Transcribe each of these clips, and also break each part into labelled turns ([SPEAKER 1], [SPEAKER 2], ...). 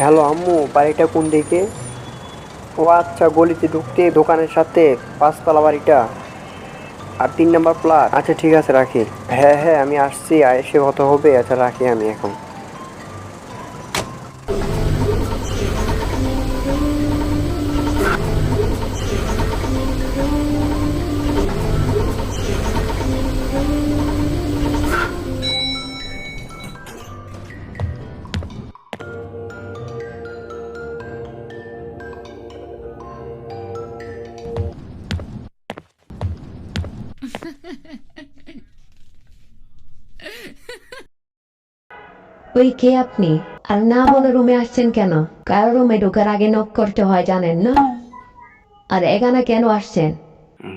[SPEAKER 1] Hello আম্মু, বাড়িটা কোন দিকে? ও আচ্ছা গলিতে ঢুকতে দোকানের সাথে পাঁচতলা বাড়িটা। আর তিন নাম্বার প্লাট আচ্ছা ঠিক আছে, রাখি। হ্যাঁ হ্যাঁ আমি আসছি এসে কত হবে। আচ্ছা রাখি আমি এখন।
[SPEAKER 2] ওই কে আপনি? আর না বলে রুমে আসছেন কেন? কার রুমে ঢোকার আগে নক করতে হয় জানেন না? আর এখানে কেন আসছেন?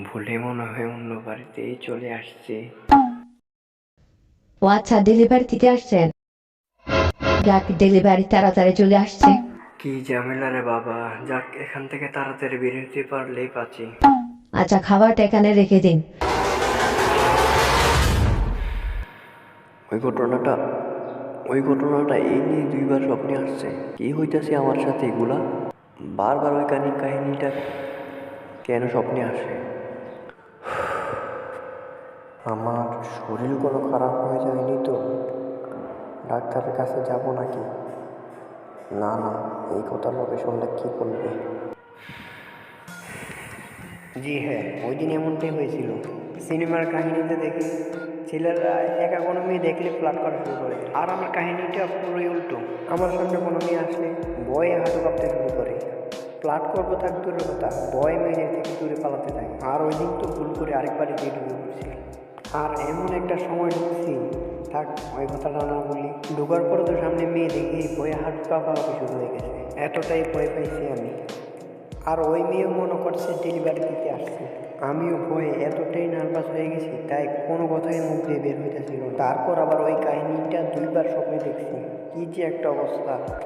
[SPEAKER 1] ভুলে মনে হয় অন্য বাড়িতেই চলে আসছে।
[SPEAKER 2] ও আচ্ছা ডেলিভারি দিতে আসছেন? যাক ডেলিভারি তাড়াতাড়ি চলে আসছে।
[SPEAKER 1] কি ঝামেলা রে বাবা। যাক এখান থেকে তাড়াতাড়ি বেরোতে পারলেই পাচ্ছি
[SPEAKER 2] আচ্ছা খাবারটা এখানে রেখে দিন।
[SPEAKER 1] ওই ঘটনাটা ওই ঘটনাটা এই নিয়ে দুইবার স্বপ্নে আসছে। কি হইতাছে আমার সাথে এগুলা? বারবার ওই কাহিনী কাহিনীটা কেন স্বপ্নে আসে? আমার শরীর কোনো খারাপ হয়ে যায়নি তো? ডাক্তারের কাছে যাব নাকি? না না এই কথা লোকে শুনলে কী করবে জি হ্যাঁ ওই দিন এমনটাই হয়েছিল। সিনেমার কাহিনীতে দেখি ছেলেরা একা কোনো মেয়ে দেখলে ফ্লাট করা শুরু করে। আর আমার কাহিনীটা পুরোই উল্টো। আমার সামনে কোনো মেয়ে আসলে ভয়ে হাঁটু কাঁপতে শুরু করে। ফ্লাট করব থাক দূরের কথা ভয় মেয়েদের থেকে দূরে পালাতে থাকে। আর ওই দিন তো ভুল করে আরেকবার গিয়ে ঢুকে পড়ছি। আর এমন একটা সময় ঢুকছি। থাক, ওই কথাটা না বলি। ঢোকার পরে তো সামনে মেয়ে দেখি, ভয়ে হাঁটু কাঁপাকাপি শুরু হয়ে গেছে। এতটাই ভয় পাইছি আমি। আর ওই মেয়েও মনে করছে ডেলিভারি দিতে আসছে। আমিও ভয়ে এতটাই নার্ভাস হয়ে গেছি, তাই কোনো কথাই মুখ দিয়ে বের হইতেছিল। তারপর আবার ওই কাহিনীটা দুইবার স্বপ্নে দেখছি। কী যে একটা অবস্থা।